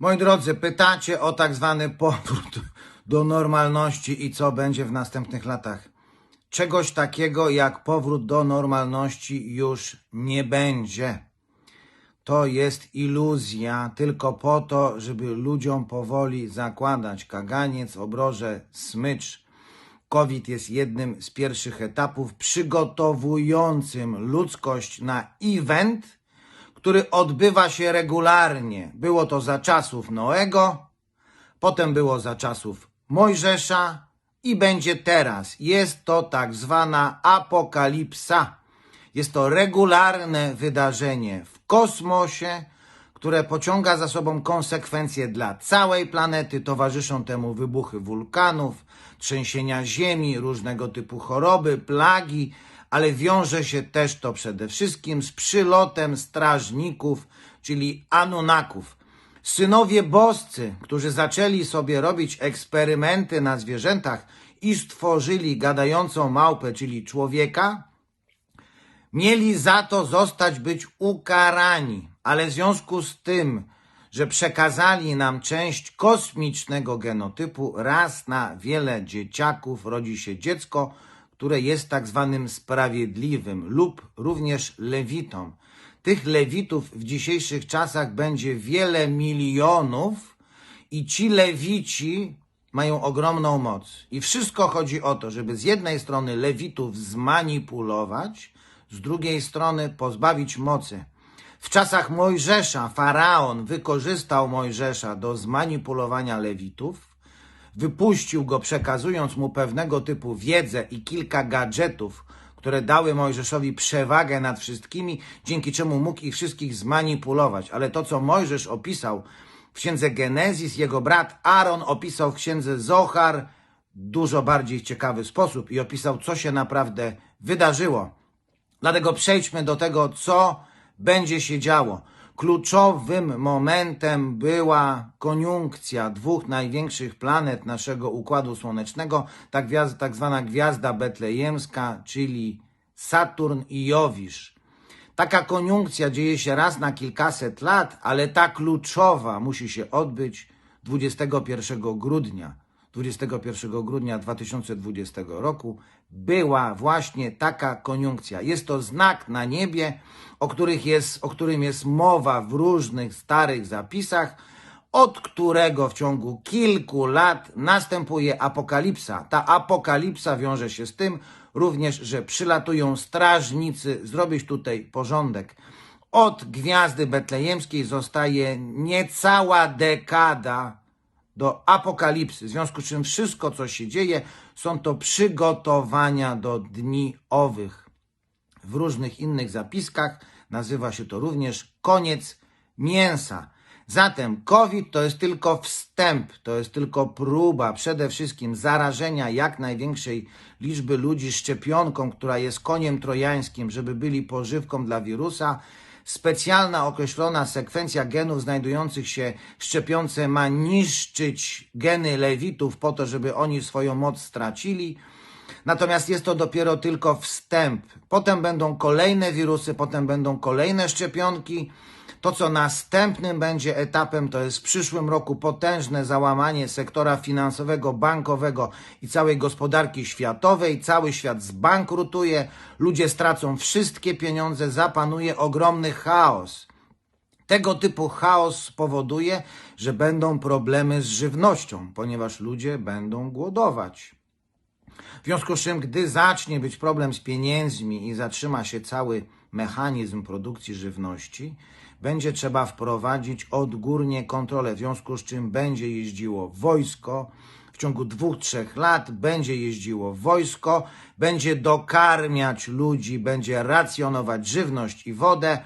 Moi drodzy, pytacie o tak zwany powrót do normalności i co będzie w następnych latach. Czegoś takiego jak powrót do normalności już nie będzie. To jest iluzja tylko po to, żeby ludziom powoli zakładać kaganiec, obroże, smycz. COVID jest jednym z pierwszych etapów przygotowującym ludzkość na event, który odbywa się regularnie. Było to za czasów Noego, potem było za czasów Mojżesza i będzie teraz. Jest to tak zwana apokalipsa. Jest to regularne wydarzenie w kosmosie, które pociąga za sobą konsekwencje dla całej planety. Towarzyszą temu wybuchy wulkanów, trzęsienia ziemi, różnego typu choroby, plagi, ale wiąże się też to przede wszystkim z przylotem strażników, czyli Anunnaków. Synowie boscy, którzy zaczęli sobie robić eksperymenty na zwierzętach i stworzyli gadającą małpę, czyli człowieka, mieli za to zostać być ukarani, ale w związku z tym, że przekazali nam część kosmicznego genotypu, raz na wiele dzieciaków rodzi się dziecko, które jest tak zwanym sprawiedliwym lub również lewitą. Tych lewitów w dzisiejszych czasach będzie wiele milionów i ci lewici mają ogromną moc. I wszystko chodzi o to, żeby z jednej strony lewitów zmanipulować, z drugiej strony pozbawić mocy. W czasach Mojżesza faraon wykorzystał Mojżesza do zmanipulowania lewitów, wypuścił go przekazując mu pewnego typu wiedzę i kilka gadżetów, które dały Mojżeszowi przewagę nad wszystkimi, dzięki czemu mógł ich wszystkich zmanipulować. Ale to, co Mojżesz opisał w księdze Genezis, jego brat Aaron opisał w księdze Zohar dużo bardziej ciekawy sposób i opisał, co się naprawdę wydarzyło. Dlatego przejdźmy do tego, co będzie się działo. Kluczowym momentem była koniunkcja dwóch największych planet naszego Układu Słonecznego, tak, tak zwana gwiazda betlejemska, czyli Saturn i Jowisz. Taka koniunkcja dzieje się raz na kilkaset lat, ale ta kluczowa musi się odbyć 21 grudnia. 21 grudnia 2020 roku była właśnie taka koniunkcja. Jest to znak na niebie, o, których jest, o którym jest mowa w różnych starych zapisach, od którego w ciągu kilku lat następuje apokalipsa. Ta apokalipsa wiąże się z tym również, że przylatują strażnicy zrobić tutaj porządek. Od gwiazdy betlejemskiej zostaje niecała dekada do apokalipsy, w związku z czym wszystko, co się dzieje, są to przygotowania do dni owych. W różnych innych zapiskach nazywa się to również koniec mięsa. Zatem COVID to jest tylko wstęp, to jest tylko próba przede wszystkim zarażenia jak największej liczby ludzi szczepionką, która jest koniem trojańskim, żeby byli pożywką dla wirusa. Specjalna określona sekwencja genów znajdujących się w szczepionce ma niszczyć geny lewitów po to, żeby oni swoją moc stracili. Natomiast jest to dopiero tylko wstęp. Potem będą kolejne wirusy, potem będą kolejne szczepionki. To, co następnym będzie etapem, to jest w przyszłym roku potężne załamanie sektora finansowego, bankowego i całej gospodarki światowej. Cały świat zbankrutuje, ludzie stracą wszystkie pieniądze, zapanuje ogromny chaos. Tego typu chaos spowoduje, że będą problemy z żywnością, ponieważ ludzie będą głodować. W związku z czym, gdy zacznie być problem z pieniędzmi i zatrzyma się cały mechanizm produkcji żywności, będzie trzeba wprowadzić odgórnie kontrolę, w związku z czym będzie jeździło wojsko. W ciągu dwóch, trzech lat będzie jeździło wojsko, będzie dokarmiać ludzi, będzie racjonować żywność i wodę.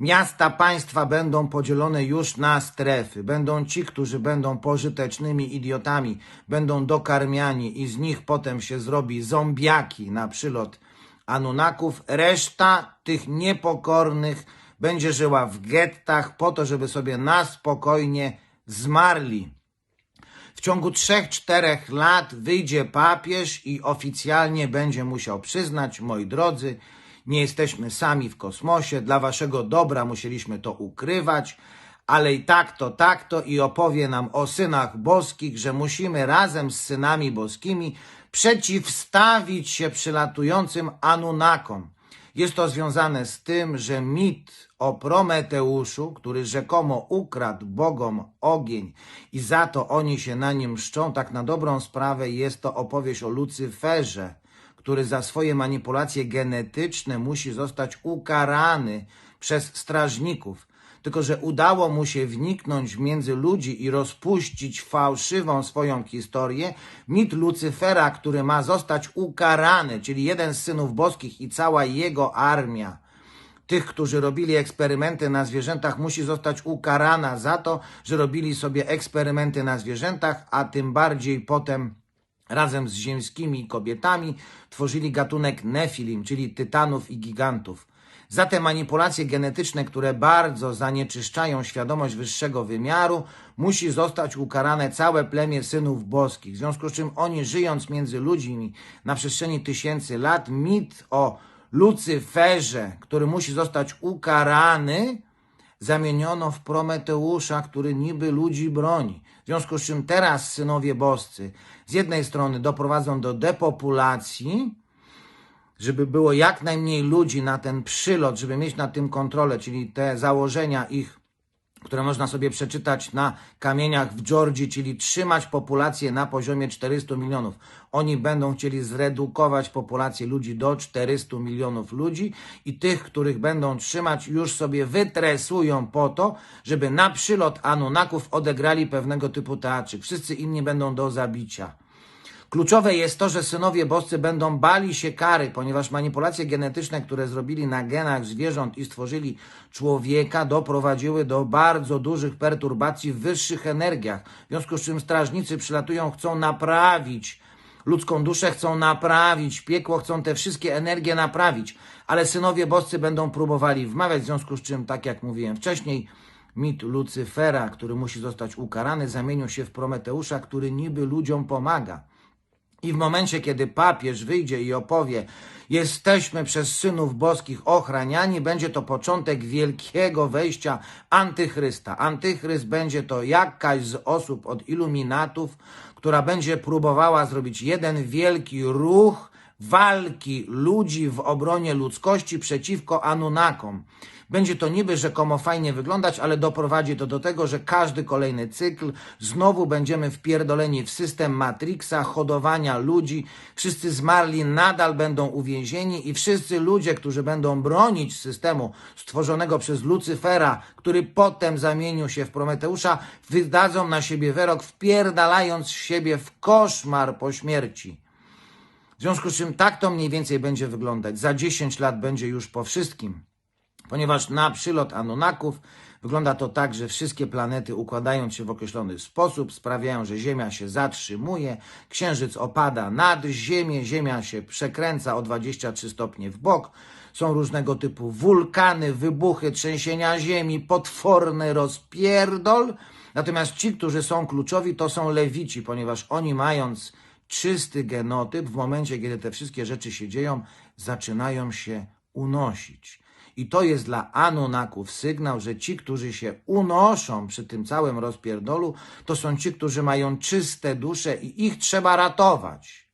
Miasta, państwa będą podzielone już na strefy. Będą ci, którzy będą pożytecznymi idiotami, będą dokarmiani i z nich potem się zrobi zombiaki na przylot Anunnaków. Reszta tych niepokornych będzie żyła w gettach po to, żeby sobie na spokojnie zmarli. W ciągu 3-4 lat wyjdzie papież i oficjalnie będzie musiał przyznać, moi drodzy, nie jesteśmy sami w kosmosie, dla waszego dobra musieliśmy to ukrywać, ale i tak to, tak to i opowie nam o synach boskich, że musimy razem z synami boskimi przeciwstawić się przylatującym Anunakom. Jest to związane z tym, że mit o Prometeuszu, który rzekomo ukradł bogom ogień i za to oni się na nim mszczą, tak na dobrą sprawę jest to opowieść o Lucyferze, który za swoje manipulacje genetyczne musi zostać ukarany przez strażników. Tylko, że udało mu się wniknąć między ludzi i rozpuścić fałszywą swoją historię, mit Lucyfera, który ma zostać ukarany, czyli jeden z synów boskich i cała jego armia tych, którzy robili eksperymenty na zwierzętach, musi zostać ukarana za to, że robili sobie eksperymenty na zwierzętach, a tym bardziej potem razem z ziemskimi kobietami tworzyli gatunek Nefilim, czyli tytanów i gigantów. Za te manipulacje genetyczne, które bardzo zanieczyszczają świadomość wyższego wymiaru, musi zostać ukarane całe plemię synów boskich. W związku z czym oni, żyjąc między ludźmi na przestrzeni tysięcy lat, mit o Lucyferze, który musi zostać ukarany, zamieniono w Prometeusza, który niby ludzi broni. W związku z czym teraz synowie boscy z jednej strony doprowadzą do depopulacji, żeby było jak najmniej ludzi na ten przylot, żeby mieć na tym kontrolę, czyli te założenia ich, które można sobie przeczytać na kamieniach w Georgii, czyli trzymać populację na poziomie 400 milionów. Oni będą chcieli zredukować populację ludzi do 400 milionów ludzi i tych, których będą trzymać, już sobie wytresują po to, żeby na przylot Anunaków odegrali pewnego typu teatrzyk. Wszyscy inni będą do zabicia. Kluczowe jest to, że synowie boscy będą bali się kary, ponieważ manipulacje genetyczne, które zrobili na genach zwierząt i stworzyli człowieka, doprowadziły do bardzo dużych perturbacji w wyższych energiach. W związku z czym strażnicy przylatują, chcą naprawić ludzką duszę, chcą naprawić piekło, chcą te wszystkie energie naprawić, ale synowie boscy będą próbowali wmawiać, w związku z czym, tak jak mówiłem wcześniej, mit Lucyfera, który musi zostać ukarany, zamienił się w Prometeusza, który niby ludziom pomaga. I w momencie, kiedy papież wyjdzie i opowie, jesteśmy przez synów boskich ochraniani, będzie to początek wielkiego wejścia antychrysta. Antychryst będzie to jakaś z osób od iluminatów, która będzie próbowała zrobić jeden wielki ruch walki ludzi w obronie ludzkości przeciwko Anunakom. Będzie to niby rzekomo fajnie wyglądać, ale doprowadzi to do tego, że każdy kolejny cykl znowu będziemy wpierdoleni w system Matrixa, hodowania ludzi. Wszyscy zmarli nadal będą uwięzieni i wszyscy ludzie, którzy będą bronić systemu stworzonego przez Lucyfera, który potem zamienił się w Prometeusza, wydadzą na siebie wyrok, wpierdalając siebie w koszmar po śmierci. W związku z czym tak to mniej więcej będzie wyglądać. Za 10 lat będzie już po wszystkim. Ponieważ na przylot Anunaków wygląda to tak, że wszystkie planety układając się w określony sposób sprawiają, że Ziemia się zatrzymuje, Księżyc opada nad Ziemię, Ziemia się przekręca o 23 stopnie w bok, są różnego typu wulkany, wybuchy, trzęsienia Ziemi, potworny rozpierdol. Natomiast ci, którzy są kluczowi, to są lewici, ponieważ oni mając czysty genotyp, w momencie, kiedy te wszystkie rzeczy się dzieją, zaczynają się unosić. I to jest dla Anunaków sygnał, że ci, którzy się unoszą przy tym całym rozpierdolu, to są ci, którzy mają czyste dusze i ich trzeba ratować.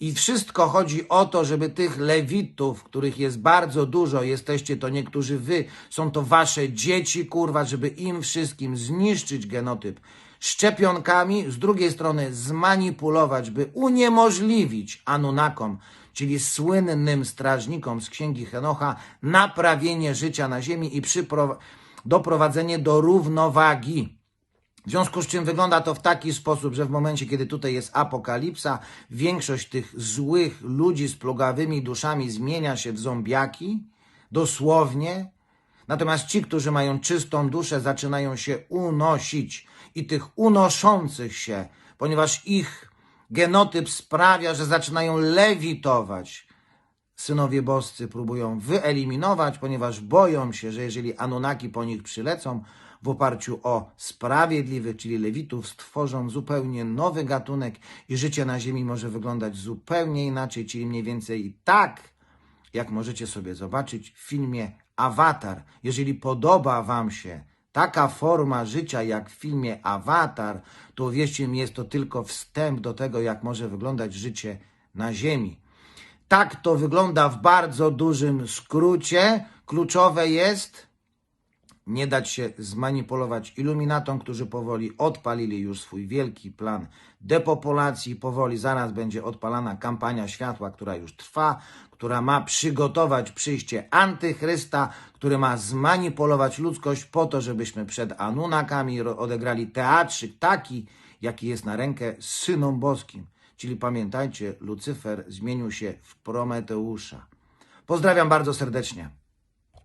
I wszystko chodzi o to, żeby tych lewitów, których jest bardzo dużo, jesteście to niektórzy wy, są to wasze dzieci, kurwa, żeby im wszystkim zniszczyć genotyp szczepionkami, z drugiej strony zmanipulować, by uniemożliwić Anunakom, czyli słynnym strażnikom z księgi Henocha, naprawienie życia na ziemi i doprowadzenie do równowagi. W związku z czym wygląda to w taki sposób, że w momencie, kiedy tutaj jest apokalipsa, większość tych złych ludzi z plugawymi duszami zmienia się w zombiaki, dosłownie. Natomiast ci, którzy mają czystą duszę, zaczynają się unosić. I tych unoszących się, ponieważ ich genotyp sprawia, że zaczynają lewitować. Synowie boscy próbują wyeliminować, ponieważ boją się, że jeżeli Anunnaki po nich przylecą, w oparciu o sprawiedliwych, czyli lewitów, stworzą zupełnie nowy gatunek i życie na Ziemi może wyglądać zupełnie inaczej, czyli mniej więcej tak, jak możecie sobie zobaczyć w filmie Awatar. Jeżeli podoba Wam się taka forma życia jak w filmie Avatar, to uwierzcie mi, jest to tylko wstęp do tego, jak może wyglądać życie na Ziemi. Tak to wygląda w bardzo dużym skrócie. Kluczowe jest nie dać się zmanipulować iluminatom, którzy powoli odpalili już swój wielki plan depopulacji. Powoli zaraz będzie odpalana kampania światła, która już trwa, która ma przygotować przyjście antychrysta, który ma zmanipulować ludzkość po to, żebyśmy przed Anunnakami ro- odegrali teatrzyk taki, jaki jest na rękę synom boskim. Czyli pamiętajcie, Lucyfer zmienił się w Prometeusza. Pozdrawiam bardzo serdecznie.